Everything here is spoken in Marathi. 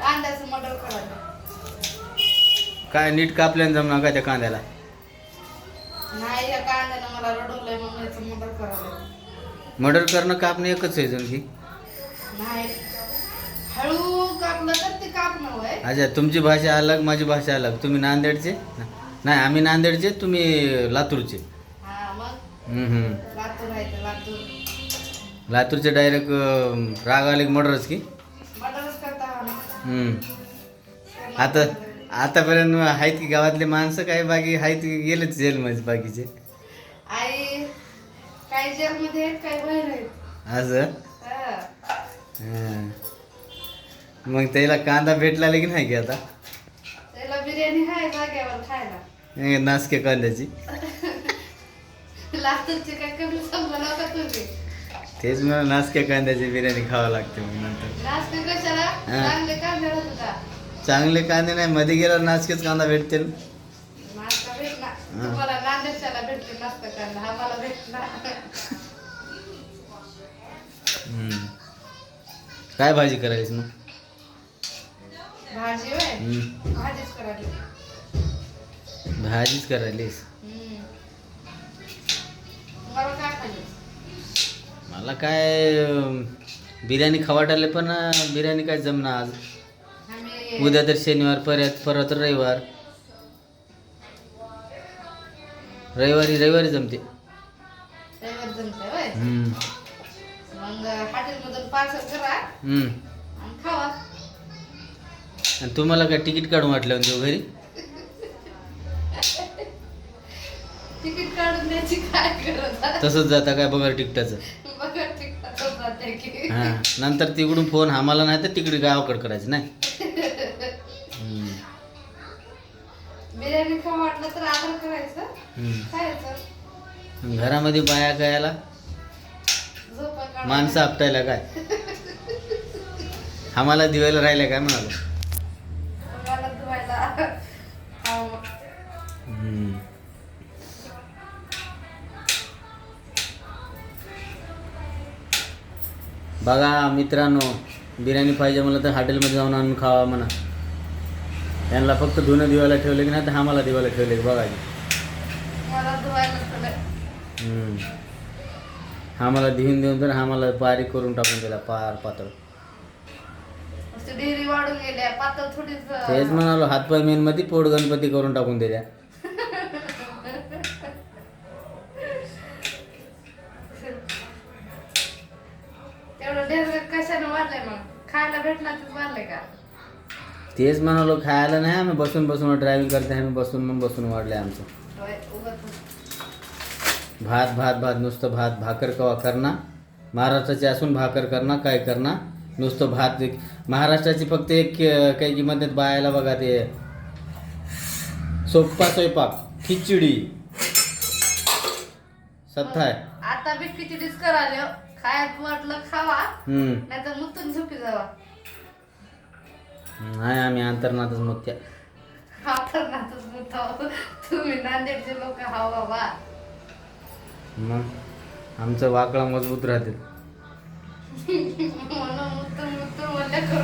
कांद्याचं मटर करायचं काय नीट कापल्यानं जमणार का त्या कांद्याला? नाही या कांद्यानं मला रडवलंय म्हणून याचं मटर करायला मर्डर करणं कापणं एकच आहे जण की नाही. हळू कापलं तर ते कापणं होय. अच्छा तुमची भाषा अलग माझी भाषा अलग. तुम्ही नांदेडचे? नाही आम्ही नांदेडचे तुम्ही लातूरचे. हा मग? हम्म, हम्म. लातूर आहे ते लातूर. लातूरचे डायरेक्ट राग आले मर्डरच की? हम्म. आता आतापर्यंत आहेत की गावातले माणसं काही बाकी आहेत की गेलेच जेलमध्ये बाकीचे? आई जेलमध्ये आहेत काही बाहेर आहेत. असं. हं. मग त्याला कांदा भेटला की नाही की आता? त्याला बिर्याणी आहे जाग्यावर खायला. हे नासके कांद्याची. लातूरचे काय कमी समजा नका तुम्ही. तेच मला नासक्या कांद्याची बिर्याणी खावं लागते मग नंतर. चांगले कांदे नाही मध्ये गेल्यावर नासकेच कांदा भेटते काय भाजी करायची मग? भाजीच करायलीस? मला काय बिर्याणी खवाटाले पण बिर्याणी काय जमना आज? उद्या तर शनिवार परत परत रविवार. रविवारी रविवारी जमते. आणि तुम्हाला काय तिकीट काढून वाटलं देऊ घरी? तिकीट काढून द्यायची काय? तसंच जाता काय बघा तिकटाचं हा नंतर तिकडून फोन आम्हाला नाही तर तिकडे गावाकडे करायचं नाही? हम्म. बिर्याणी खाऊ वाटलं तर आदर करायचं. हम्म. खायचं. घरामध्ये बाया गायला झोपा. माणसं आपटायला काय? आम्हाला दिवायला राहिल्या काय म्हणालो? बघा मित्रांनो बिर्याणी पाहिजे मला तर हॉटेलमध्ये जाऊन आणून खावा म्हणा. त्यांना फक्त धुणं दिवायला ठेवले की नाही तर आम्हाला दिवायला ठेवले की बघा. आम्हाला देऊन देऊन तर आम्हाला बारीक करून टाकून दिला पार पातळ. तेच म्हणालो हातपाय मेनमध्ये पोट गणपती करून टाकून दिल्या. तेवढं डेअरी कशाने वाढलंय मग? खायला भेटणार तेच वाढलंय का? तेच म्हणालो खायला नाही आम्ही बसून बसून ड्रायव्हिंग करते आम्ही बसून मग बसून वाढले आमचं. होय. भात भात भात नुसतं भात भाकर कवा करणार महाराष्ट्राची असून भाकर करणार काय करणार नुसतं भात महाराष्ट्राची फक्त एक अं, काही किंमत बायाला बघा ते. सोप्पा स्वयंपाक खिचडी. सत्ता आहे. आता बी खिचडीच कराले खायला वाटलं खावा? हम्म. नाही तर मुतून झोपी जावा. नाही आम्ही अंतर्नाथच मग त्या हा तर नातच मुताव. तुम्ही नांदेडचे लोक हा बाबा. मग? आमचं वाकळा मजबूत राहते म्हणून मुतून मुतून म्हणलं